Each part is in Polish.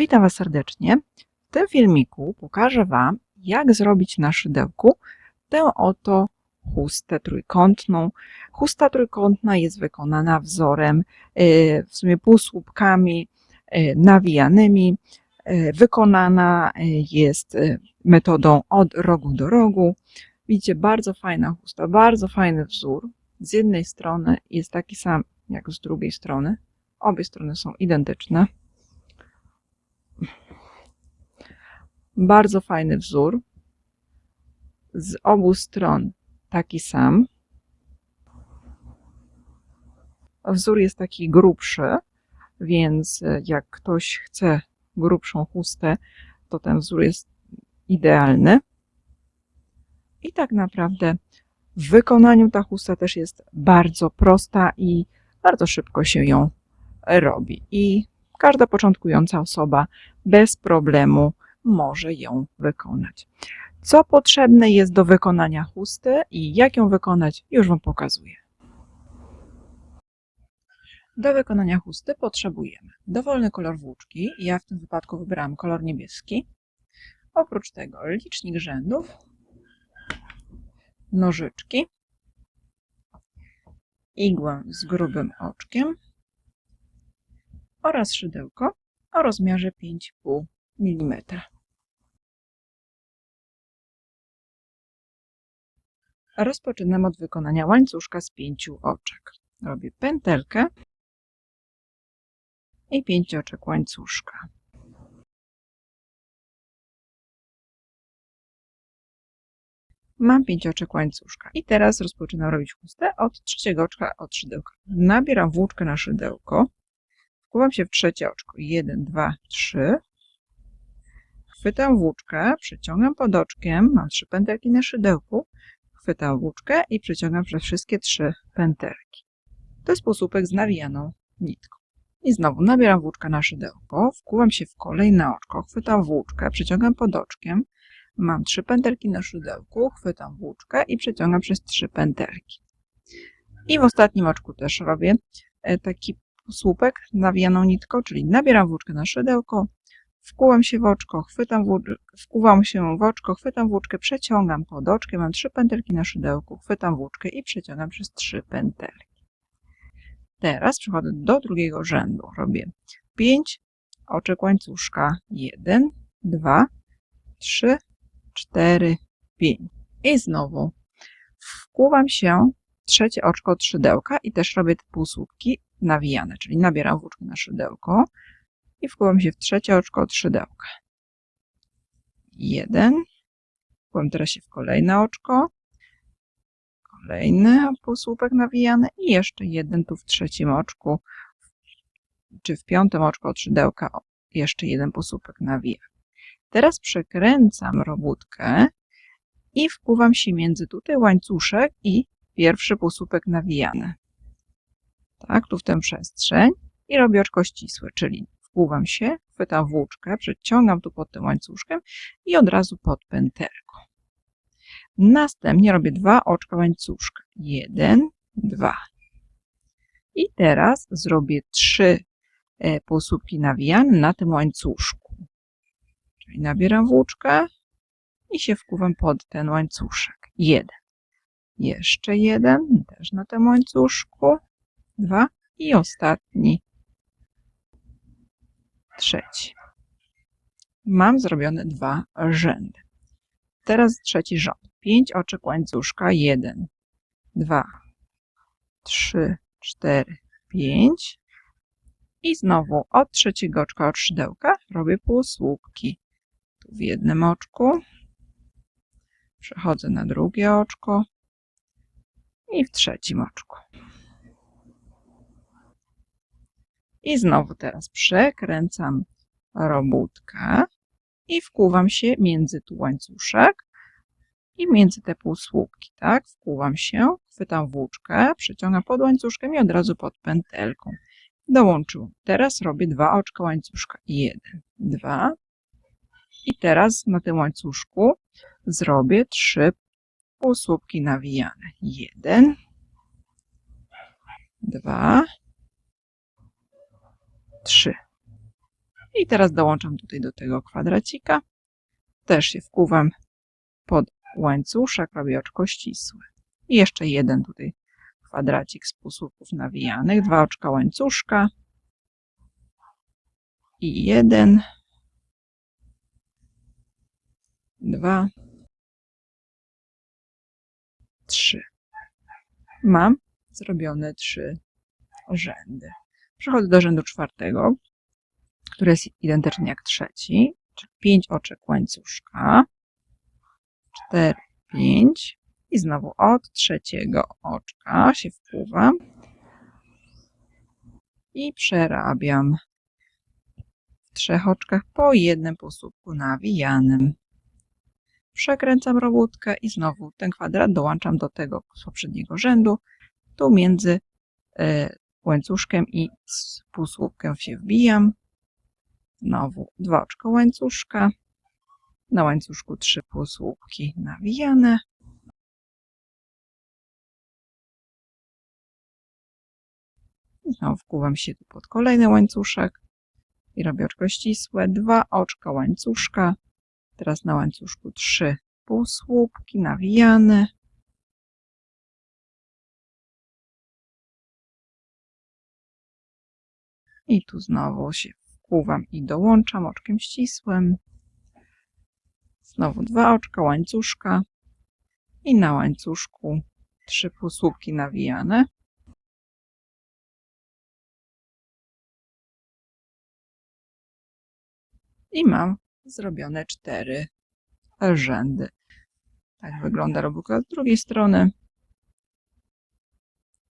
Witam Was serdecznie. W tym filmiku pokażę Wam, jak zrobić na szydełku tę oto chustę trójkątną. Chusta trójkątna jest wykonana wzorem, e, w sumie półsłupkami e, nawijanymi. E, wykonana jest metodą od rogu do rogu. Widzicie, bardzo fajna chusta, bardzo fajny wzór. Z jednej strony jest taki sam jak z drugiej strony. Obie strony są identyczne. Bardzo fajny wzór. Z obu stron taki sam. Wzór jest taki grubszy, więc jak ktoś chce grubszą chustę, to ten wzór jest idealny. I tak naprawdę w wykonaniu ta chusta też jest bardzo prosta i bardzo szybko się ją robi. I każda początkująca osoba bez problemu może ją wykonać. Co potrzebne jest do wykonania chusty i jak ją wykonać, już Wam pokazuję. Do wykonania chusty potrzebujemy dowolny kolor włóczki. Ja w tym wypadku wybrałam kolor niebieski. Oprócz tego licznik rzędów, nożyczki, igłę z grubym oczkiem oraz szydełko o rozmiarze 5,5 mm. Rozpoczynam od wykonania łańcuszka z pięciu oczek. Robię pętelkę i pięć oczek łańcuszka. Mam pięć oczek łańcuszka i teraz rozpoczynam robić chustę od trzeciego oczka od szydełka. Nabieram włóczkę na szydełko, wkładam się w trzecie oczko. Jeden, dwa, trzy. Chwytam włóczkę, przeciągam pod oczkiem, mam trzy pętelki na szydełku, chwytam włóczkę i przeciągam przez wszystkie trzy pętelki. To jest półsłupek z nawijaną nitką. I znowu nabieram włóczkę na szydełko, wkuwam się w kolejne oczko, chwytam włóczkę, przeciągam pod oczkiem, mam trzy pętelki na szydełku, chwytam włóczkę i przeciągam przez trzy pętelki. I w ostatnim oczku też robię e, taki słupek nawijaną nitką, czyli nabieram włóczkę na szydełko, wkułam się w oczko, chwytam włóczkę, wkuwam się w oczko, chwytam włóczkę, przeciągam pod oczkiem, mam trzy pętelki na szydełku, chwytam włóczkę i przeciągam przez trzy pętelki. Teraz przechodzę do drugiego rzędu. Robię 5 oczek łańcuszka. 1, 2, 3, 4, 5. I znowu wkuwam się trzecie oczko od szydełka i też robię półsłupki nawijane, czyli nabieram włóczkę na szydełko i wkuwam się w trzecie oczko od szydełka. Jeden. Wkuwam teraz się w kolejne oczko. Kolejny półsłupek nawijany i jeszcze jeden tu w trzecim oczku, czy w piątym oczku od szydełka jeszcze jeden półsłupek nawijany. Teraz przekręcam robótkę i wkuwam się między tutaj łańcuszek i pierwszy półsłupek nawijany. Tak, tu w tę przestrzeń i robię oczko ścisłe, czyli wpływam się, chwytam włóczkę, przeciągam tu pod tym łańcuszkiem i od razu pod pętelką. Następnie robię dwa oczka łańcuszka. Jeden, dwa. I teraz zrobię trzy e, półsłupki nawijane na tym łańcuszku. Czyli nabieram włóczkę i się wkuwam pod ten łańcuszek. Jeden. Jeszcze jeden, też na tym łańcuszku. Dwa. I ostatni trzeci. Mam zrobione dwa rzędy. Teraz trzeci rząd. Pięć oczek łańcuszka. Jeden, dwa, trzy, cztery, pięć. I znowu od trzeciego oczka od szydełka robię półsłupki. Tu w jednym oczku. Przechodzę na drugie oczko. I w trzecim oczku. I znowu teraz przekręcam robótkę i wkuwam się między tu łańcuszek i między te półsłupki, tak? Wkuwam się, chwytam włóczkę, przeciągam pod łańcuszkiem i od razu pod pętelką. Dołączyłam. Teraz robię dwa oczka łańcuszka. Jeden, dwa. I teraz na tym łańcuszku zrobię trzy półsłupki nawijane. Jeden, dwa, trzy. I teraz dołączam tutaj do tego kwadracika. Też się wkuwam pod łańcuszek, robię oczko ścisłe. I jeszcze jeden tutaj kwadracik z półsłupków nawijanych, dwa oczka łańcuszka i jeden, dwa, trzy. Mam zrobione trzy rzędy. Przechodzę do rzędu czwartego, który jest identyczny jak trzeci, czyli pięć oczek łańcuszka, cztery, pięć i znowu od trzeciego oczka się wpływam i przerabiam w trzech oczkach po jednym półsłupku nawijanym. Przekręcam robótkę i znowu ten kwadrat dołączam do tego z poprzedniego rzędu. Tu między y, łańcuszkiem i półsłupkiem się wbijam. Znowu dwa oczka łańcuszka. Na łańcuszku trzy półsłupki nawijane. Znowu wkuwam się tu pod kolejny łańcuszek i robię oczko ścisłe. Dwa oczka łańcuszka. Teraz na łańcuszku trzy półsłupki nawijane. I tu znowu się wkuwam i dołączam oczkiem ścisłym. Znowu dwa oczka łańcuszka i na łańcuszku trzy półsłupki nawijane. I mam zrobione cztery rzędy. Tak wygląda robótka z drugiej strony.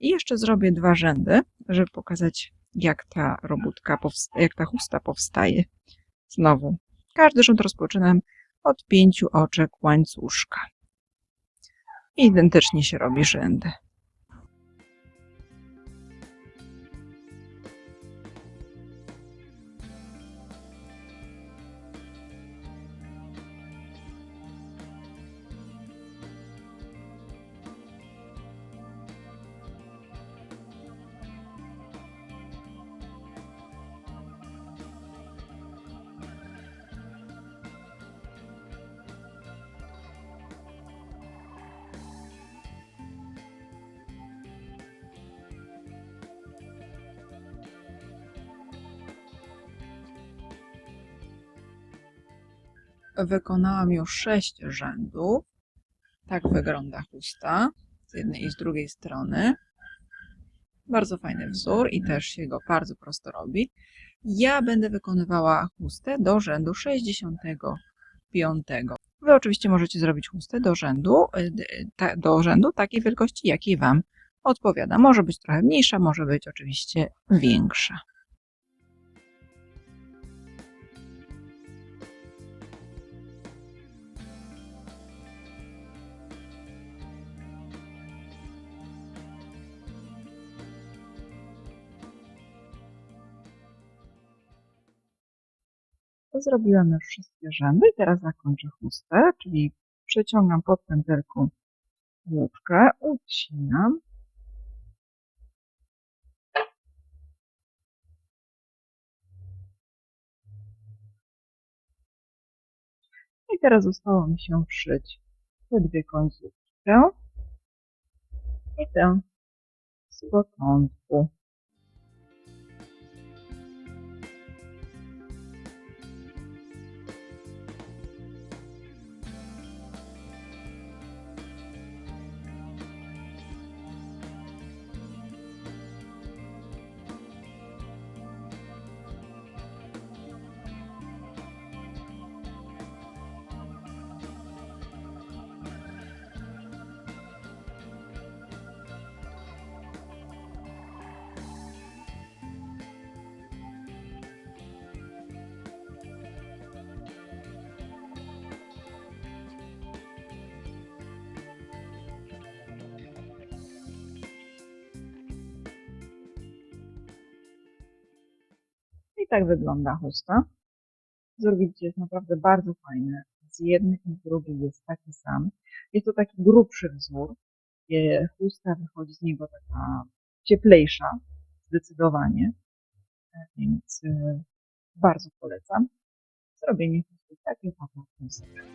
I jeszcze zrobię dwa rzędy, żeby pokazać, jak ta robótka, jak ta chusta powstaje. Znowu, każdy rząd rozpoczynam od pięciu oczek łańcuszka. I identycznie się robi rzędy. Wykonałam już sześć rzędów. Tak wygląda chusta z jednej i z drugiej strony. Bardzo fajny wzór i też się go bardzo prosto robi. Ja będę wykonywała chustę do rzędu 65. Wy oczywiście możecie zrobić chustę do rzędu, y, do rzędu takiej wielkości, jakiej Wam odpowiada. Może być trochę mniejsza, może być oczywiście większa. To zrobiłam już wszystkie rzędy teraz zakończę chustę, czyli przeciągam pod pędzelką włóczkę, ucinam. I teraz zostało mi się wszyć te dwie końcówki, i tę z początku. I tak wygląda chusta. Wzór widzicie jest naprawdę bardzo fajny. Z jednych i z drugich jest taki sam. Jest to taki grubszy wzór. Chusta wychodzi z niego taka cieplejsza, zdecydowanie. Więc bardzo polecam zrobienie chusty takiej tym stylu.